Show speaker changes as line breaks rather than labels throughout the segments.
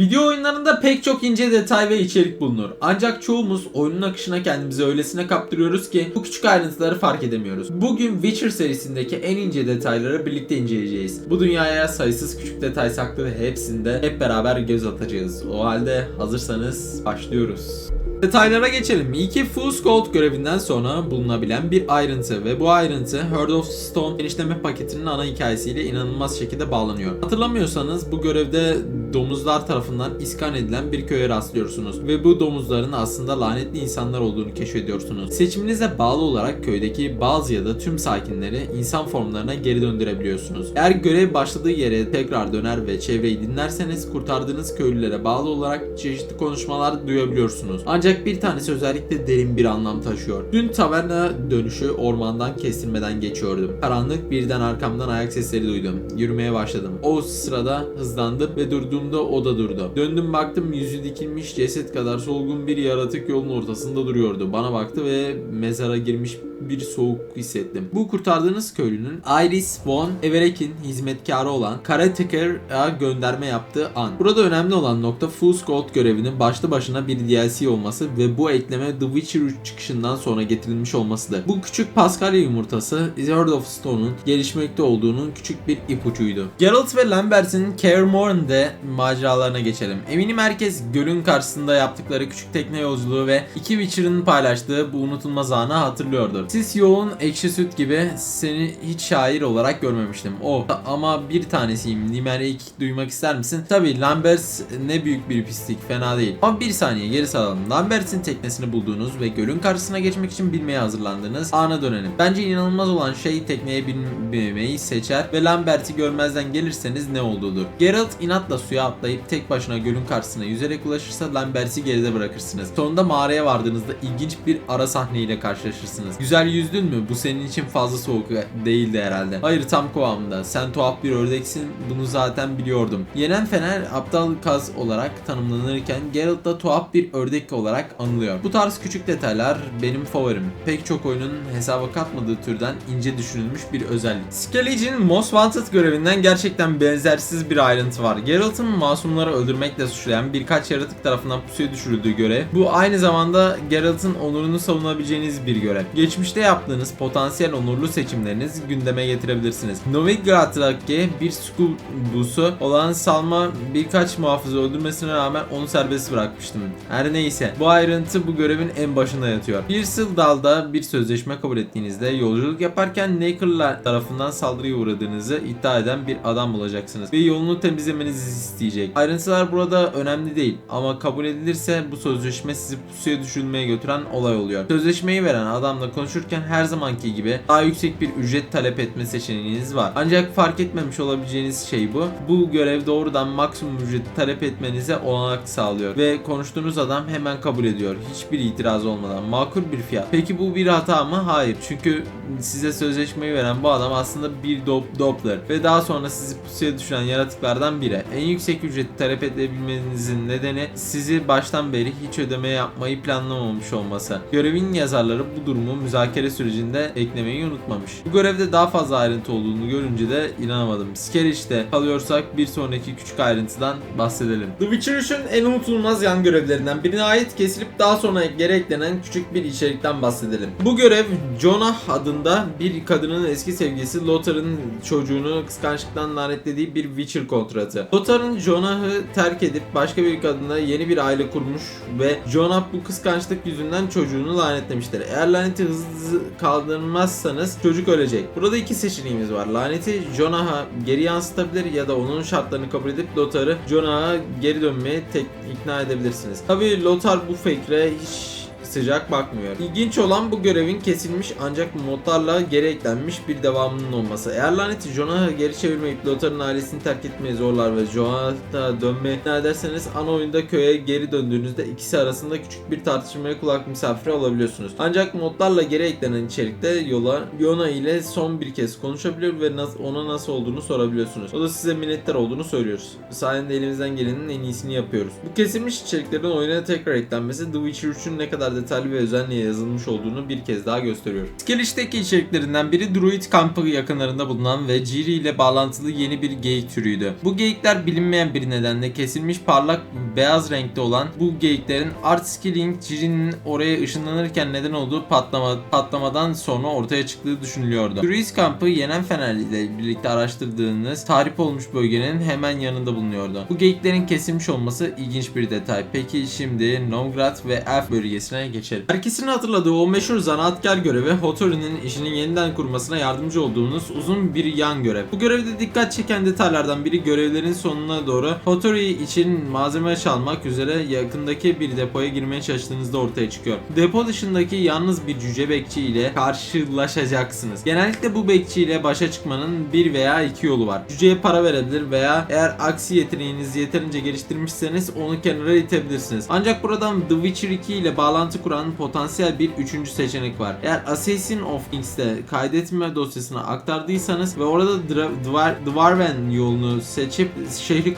Video oyunlarında pek çok ince detay ve içerik bulunur. Ancak çoğumuz oyunun akışına kendimizi öylesine kaptırıyoruz ki bu küçük ayrıntıları fark edemiyoruz. Bugün Witcher serisindeki en ince detayları birlikte inceleyeceğiz. Bu dünyaya sayısız küçük detay saklı ve hepsinde hep beraber göz atacağız. O halde hazırsanız başlıyoruz. Detaylara geçelim. İlki Fool's Gold görevinden sonra bulunabilen bir ayrıntı ve bu ayrıntı Heart of Stone genişleme paketinin ana hikayesiyle inanılmaz şekilde bağlanıyor. Hatırlamıyorsanız bu görevde domuzlar tarafından iskan edilen bir köye rastlıyorsunuz ve bu domuzların aslında lanetli insanlar olduğunu keşfediyorsunuz. Seçiminize bağlı olarak köydeki bazı ya da tüm sakinleri insan formlarına geri döndürebiliyorsunuz. Eğer görev başladığı yere tekrar döner ve çevreyi dinlerseniz kurtardığınız köylülere bağlı olarak çeşitli konuşmalar duyabiliyorsunuz. Ancak bir tanesi özellikle derin bir anlam taşıyor. Dün taverna dönüşü ormandan kestirmeden geçiyordum. Karanlık birden arkamdan ayak sesleri duydum. Yürümeye başladım. O sırada hızlandım ve durduğumda o da durdu. Döndüm baktım yüzü dikilmiş ceset kadar solgun bir yaratık yolun ortasında duruyordu. Bana baktı ve mezara girmiş bir soğuk hissettim. Bu kurtardığınız köylünün Iris von Evereck'in hizmetkarı olan Karateker'a gönderme yaptığı an. Burada önemli olan nokta Fool's Gold görevinin başlı başına bir DLC olması ve bu ekleme The Witcher 3 çıkışından sonra getirilmiş olmasıdır. Bu küçük Paskalya yumurtası Heart of Stone'un gelişmekte olduğunun küçük bir ipucuydu. Geralt ve Lambert'in Kaer Morhen'de maceralarına geçelim. Eminim herkes gölün karşısında yaptıkları küçük tekne yolculuğu ve iki Witcher'ın paylaştığı bu unutulmaz anı hatırlıyordur. Siz yoğun ekşi süt gibi seni hiç şair olarak görmemiştim. O ama bir tanesiyim. Limerick duymak ister misin? Tabi Lambert ne büyük bir pislik fena değil. Ama bir saniye geri saralım. Lambert'in teknesini bulduğunuz ve gölün karşısına geçmek için bilmeye hazırlandığınız ana dönelim. Bence inanılmaz olan şey tekneye binmemeyi seçer ve Lambert'i görmezden gelirseniz ne olduğudur. Geralt inatla suya atlayıp tek başına gölün karşısına yüzerek ulaşırsa Lambert'i geride bırakırsınız. Sonunda mağaraya vardığınızda ilginç bir ara sahneyle karşılaşırsınız. Güzel yüzdün mü? Bu senin için fazla soğuk değildi herhalde. Hayır tam kıvamında. Sen tuhaf bir ördeksin. Bunu zaten biliyordum. Yenen Fener aptal kaz olarak tanımlanırken Geralt da tuhaf bir ördek olarak anılıyor. Bu tarz küçük detaylar benim favorim. Pek çok oyunun hesaba katmadığı türden ince düşünülmüş bir özellik. Skelly'cin Most Wanted görevinden gerçekten benzersiz bir ayrıntı var. Geralt'ın masumları öldürmekle suçlayan birkaç yaratık tarafından pusuya düşürüldüğü görev. Bu aynı zamanda Geralt'ın onurunu savunabileceğiniz bir görev. Geçmişte yaptığınız potansiyel onurlu seçimlerinizi gündeme getirebilirsiniz. Novigrad'daki bir skulbusu olan Salma birkaç muhafızı öldürmesine rağmen onu serbest bırakmıştım. Her neyse bu ayrıntı bu görevin en başında yatıyor. Bir dalda bir sözleşme kabul ettiğinizde yolculuk yaparken Naker'lar tarafından saldırıya uğradığınızı iddia eden bir adam bulacaksınız ve yolunu temizlemenizi isteyecek. Ayrıntılar burada önemli değil ama kabul edilirse bu sözleşme sizi pusuya düşürülmeye götüren olay oluyor. Sözleşmeyi veren adamla konuşurken her zamanki gibi daha yüksek bir ücret talep etme seçeneğiniz var. Ancak fark etmemiş olabileceğiniz şey bu. Bu görev doğrudan maksimum ücreti talep etmenize olanak sağlıyor ve konuştuğunuz adam hemen kabul ediyor. Hiçbir itiraz olmadan. Makul bir fiyat. Peki bu bir hata mı? Hayır. Çünkü size sözleşmeyi veren bu adam aslında bir dop Doppler ve daha sonra sizi pusuya düşüren yaratıklardan biri. En yüksek ücreti talep edebilmenizin nedeni sizi baştan beri hiç ödeme yapmayı planlamamış olması. Görevin yazarları bu durumu müzakere sürecinde eklemeyi unutmamış. Bu görevde daha fazla ayrıntı olduğunu görünce de inanamadım. Skerish'te kalıyorsak bir sonraki küçük ayrıntıdan bahsedelim. The Witcher 3'ün en unutulmaz yan görevlerinden birine ait kesilip daha sonra geri eklenen küçük bir içerikten bahsedelim. Bu görev Jonah adında bir kadının eski sevgilisi Lothar'ın çocuğunu kıskançlıktan lanetlediği bir Witcher kontratı. Lothar'ın Jonah'ı terk edip başka bir kadınla yeni bir aile kurmuş ve Jonah bu kıskançlık yüzünden çocuğunu lanetlemiştir. Eğer laneti hızlı kaldırmazsanız çocuk ölecek. Burada iki seçeneğimiz var. Laneti Jonah'a geri yansıtabilir ya da onun şartlarını kabul edip Lothar'ı Jonah'a geri dönmeye tek ikna edebilirsiniz. Tabi Lothar bu fikre hiç sıcak bakmıyor. İlginç olan bu görevin kesilmiş ancak modlarla geri eklenmiş bir devamının olması. Eğer laneti Jonah'ı geri çevirmeyip Lothar'ın ailesini terk etmeye zorlar ve Jonah'a dönmeye ikna ederseniz ana oyunda köye geri döndüğünüzde ikisi arasında küçük bir tartışmaya kulak misafiri olabiliyorsunuz. Ancak modlarla geri eklenen içerikte yola Yona ile son bir kez konuşabiliyor ve ona nasıl olduğunu sorabiliyorsunuz. O da size minnettar olduğunu söylüyoruz. Sayende elimizden gelenin en iyisini yapıyoruz. Bu kesilmiş içeriklerin oyuna tekrar eklenmesi The Witcher 3'ün ne kadar detaylı ve özenle yazılmış olduğunu bir kez daha gösteriyor. Skelish'teki içeriklerinden biri Druid kampı yakınlarında bulunan ve Jiri ile bağlantılı yeni bir geyik türüydü. Bu geyikler bilinmeyen bir nedenle kesilmiş parlak beyaz renkte olan bu geyiklerin Art Skilling Jiri'nin oraya ışınlanırken neden olduğu patlama, patlamadan sonra ortaya çıktığı düşünülüyordu. Druid kampı Yenen Fener ile birlikte araştırdığınız tahrip olmuş bölgenin hemen yanında bulunuyordu. Bu geyiklerin kesilmiş olması ilginç bir detay. Peki şimdi Novgorod ve Elf bölgesine geçelim. Herkesin hatırladığı o meşhur zanaatkar görevi Hotori'nin işinin yeniden kurmasına yardımcı olduğunuz uzun bir yan görev. Bu görevde dikkat çeken detaylardan biri görevlerin sonuna doğru Hotori için malzeme çalmak üzere yakındaki bir depoya girmeye çalıştığınızda ortaya çıkıyor. Depo dışındaki yalnız bir cüce bekçi ile karşılaşacaksınız. Genellikle bu bekçi ile başa çıkmanın bir veya iki yolu var. Cüceye para verebilir veya eğer aksi yeteneğinizi yeterince geliştirmişseniz onu kenara itebilirsiniz. Ancak buradan The Witcher 2 ile bağlantı kuran potansiyel bir üçüncü seçenek var. Eğer Assassin of Kings'te kaydetme dosyasına aktardıysanız ve orada Dvar Dwarven yolunu seçip şehri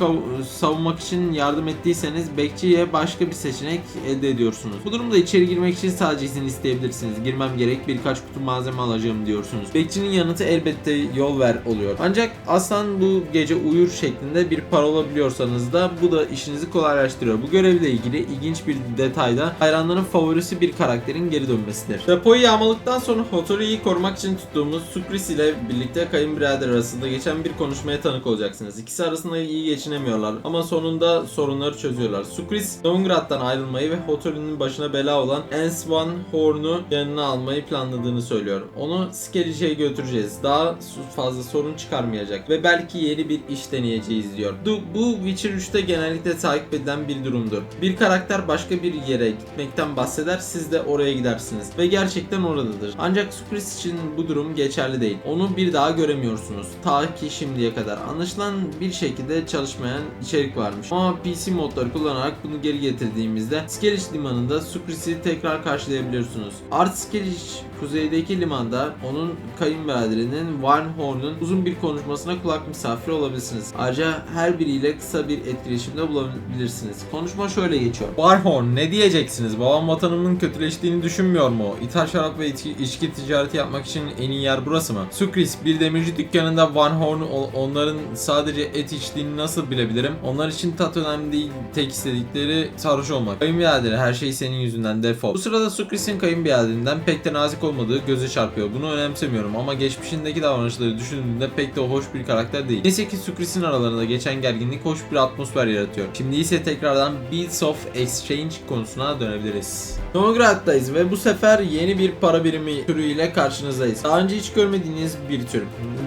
savunmak için yardım ettiyseniz bekçiye başka bir seçenek elde ediyorsunuz. Bu durumda içeri girmek için sadece izin isteyebilirsiniz. Girmem gerek birkaç kutu malzeme alacağım diyorsunuz. Bekçinin yanıtı elbette yol ver oluyor. Ancak aslan bu gece uyur şeklinde bir parola biliyorsanız da bu da işinizi kolaylaştırıyor. Bu görevle ilgili ilginç bir detayda hayranların favorisi bir karakterin geri dönmesidir. Depoyu yağmaladıktan sonra Hotori'yi korumak için tuttuğumuz Sukris ile birlikte kayınbirader arasında geçen bir konuşmaya tanık olacaksınız. İkisi arasında iyi geçinemiyorlar ama sonunda sorunları çözüyorlar. Sukris, Novgrad'dan ayrılmayı ve Hotori'nin başına bela olan Ensvan Horn'u yanına almayı planladığını söylüyor. Onu Skellige'ye götüreceğiz. Daha fazla sorun çıkarmayacak ve belki yeni bir iş deneyeceğiz diyor. Bu, Witcher 3'te genellikle takip edilen bir durumdur. Bir karakter başka bir yere gitmekten bahseder, siz de oraya gidersiniz ve gerçekten oradadır. Ancak Sukris için bu durum geçerli değil. Onu bir daha göremiyorsunuz. Ta ki şimdiye kadar. Anlaşılan bir şekilde çalışmayan içerik varmış. Ama PC modları kullanarak bunu geri getirdiğimizde Skellige limanında Sukris'i tekrar karşılayabiliyorsunuz. Art Skellige kuzeydeki limanda onun kayınbiraderinin Warnhorn'un uzun bir konuşmasına kulak misafiri olabilirsiniz. Ayrıca her biriyle kısa bir etkileşimde bulabilirsiniz. Konuşma şöyle geçiyor. Warhorn ne diyeceksiniz? Babam vatanımın kötüleştiğini düşünmüyor mu? İthal şarap ve içki, içki ticareti yapmak için en iyi yer burası mı? Sukris bir demirci dükkanında Warhorn onların sadece et içtiğini nasıl bilebilirim? Onlar için tat önemli değil. Tek istedikleri sarhoş olmak. Kayınbiraderi her şey senin yüzünden defol. Bu sırada Sukris'in kayınbiraderinden pek de nazik olmadığı göze çarpıyor. Bunu önemsemiyorum ama geçmişindeki davranışları düşündüğünde pek de hoş bir karakter değil. Neyse ki Sukris'in aralarında geçen gerginlik hoş bir atmosfer yaratıyor. Şimdi ise tekrardan Beats of Exchange konusuna dönebiliriz. Novograd'dayız ve bu sefer yeni bir para birimi türüyle karşınızdayız. Daha önce hiç görmediğiniz bir tür.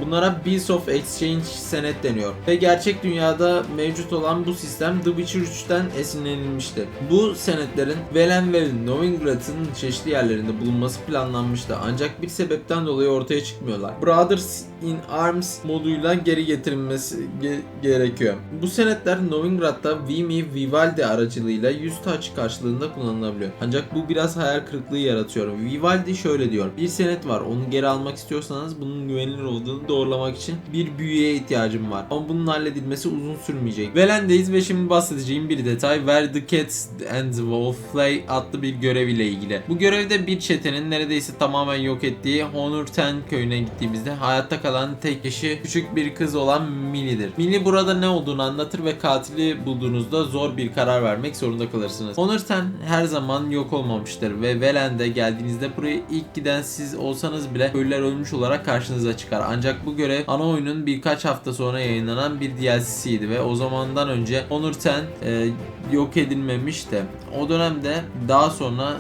Bunlara Beats of Exchange senet deniyor. Ve gerçek dünyada mevcut olan bu sistem The Witcher 3'ten esinlenilmişti. Bu senetlerin Velen ve Novigrad'ın çeşitli yerlerinde bulunması planlanmıştı. Ancak bir sebepten dolayı ortaya çıkmıyorlar. Brothers in Arms moduyla geri getirilmesi ge- gerekiyor. Bu senetler Novigrad'da Vimy Vivaldi aracılığıyla 100 taç karşılığında kullanılabiliyor. Ancak bu biraz hayal kırıklığı yaratıyor. Vivaldi şöyle diyor. Bir senet var. Onu geri almak istiyorsanız bunun güvenilir olduğunu doğrulamak için bir büyüye ihtiyacım var. Ama bunun halledilmesi uzun sürmeyecek. Velen'deyiz ve şimdi bahsedeceğim bir detay Where the Cats and the Wolf Play adlı bir görev ile ilgili. Bu görevde bir çetenin neredeyse tamamen yok ettiği Honor Ten köyüne gittiğimizde hayatta kalan tek kişi küçük bir kız olan Millie'dir. Millie burada ne olduğunu anlatır ve katili bulduğunuzda zor bir karar vermek zorunda kalırsınız. Honor Ten her zaman yok olmamıştır ve Velen'de geldiğinizde buraya ilk giden siz olsanız bile köylüler ölmüş olarak karşınıza çıkar. Ancak bu görev ana oyunun birkaç hafta sonra yayınlanan bir DLC'siydi ve o zamandan önce Honor Ten e, yok edilmemiş de. O dönemde daha sonra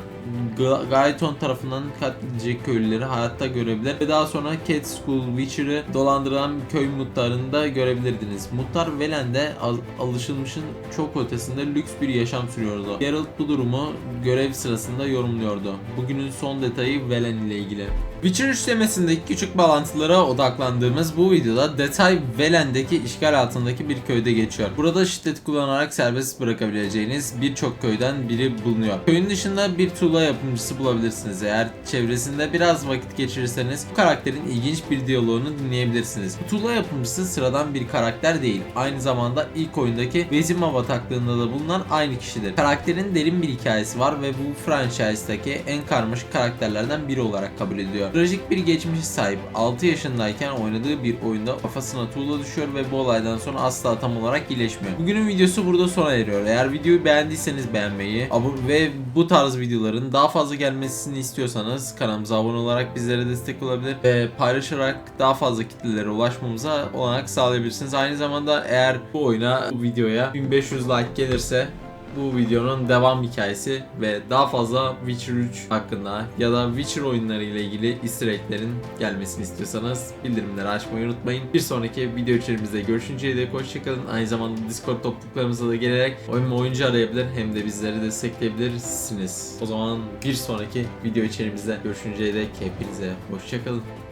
Gaiton tarafından katledilecek köylüleri hayatta görebilir ve daha sonra Cat School Witcher'ı dolandıran köy muhtarını da görebilirdiniz. Muhtar Velen'de al- alışılmışın çok ötesinde lüks bir yaşam sürüyordu. Geralt bu durumu görev sırasında yorumluyordu. Bugünün son detayı Velen ile ilgili. Witcher üçlemesindeki küçük bağlantılara odaklandığımız bu videoda detay Velen'deki işgal altındaki bir köyde geçiyor. Burada şiddet kullanarak serbest bırakabileceğiniz birçok köyden biri bulunuyor. Köyün dışında bir tuğla yapımı yapımcısı bulabilirsiniz. Eğer çevresinde biraz vakit geçirirseniz bu karakterin ilginç bir diyaloğunu dinleyebilirsiniz. Bu tuğla yapımcısı sıradan bir karakter değil. Aynı zamanda ilk oyundaki Vezima bataklığında da bulunan aynı kişidir. Karakterin derin bir hikayesi var ve bu franchise'daki en karmaşık karakterlerden biri olarak kabul ediliyor. Trajik bir geçmişi sahip. 6 yaşındayken oynadığı bir oyunda kafasına tuğla düşüyor ve bu olaydan sonra asla tam olarak iyileşmiyor. Bugünün videosu burada sona eriyor. Eğer videoyu beğendiyseniz beğenmeyi abone ve bu tarz videoların daha fazla gelmesini istiyorsanız kanalımıza abone olarak bizlere destek olabilir ve paylaşarak daha fazla kitlelere ulaşmamıza olanak sağlayabilirsiniz. Aynı zamanda eğer bu oyuna, bu videoya 1500 like gelirse bu videonun devam hikayesi ve daha fazla Witcher 3 hakkında ya da Witcher oyunları ile ilgili easter egg'lerin gelmesini istiyorsanız bildirimleri açmayı unutmayın. Bir sonraki video içerimizde görüşünceye dek hoşçakalın. Aynı zamanda Discord topluluklarımıza da gelerek oyun oyuncu arayabilir hem de bizleri destekleyebilirsiniz. O zaman bir sonraki video içerimizde görüşünceye dek hepinize hoşçakalın.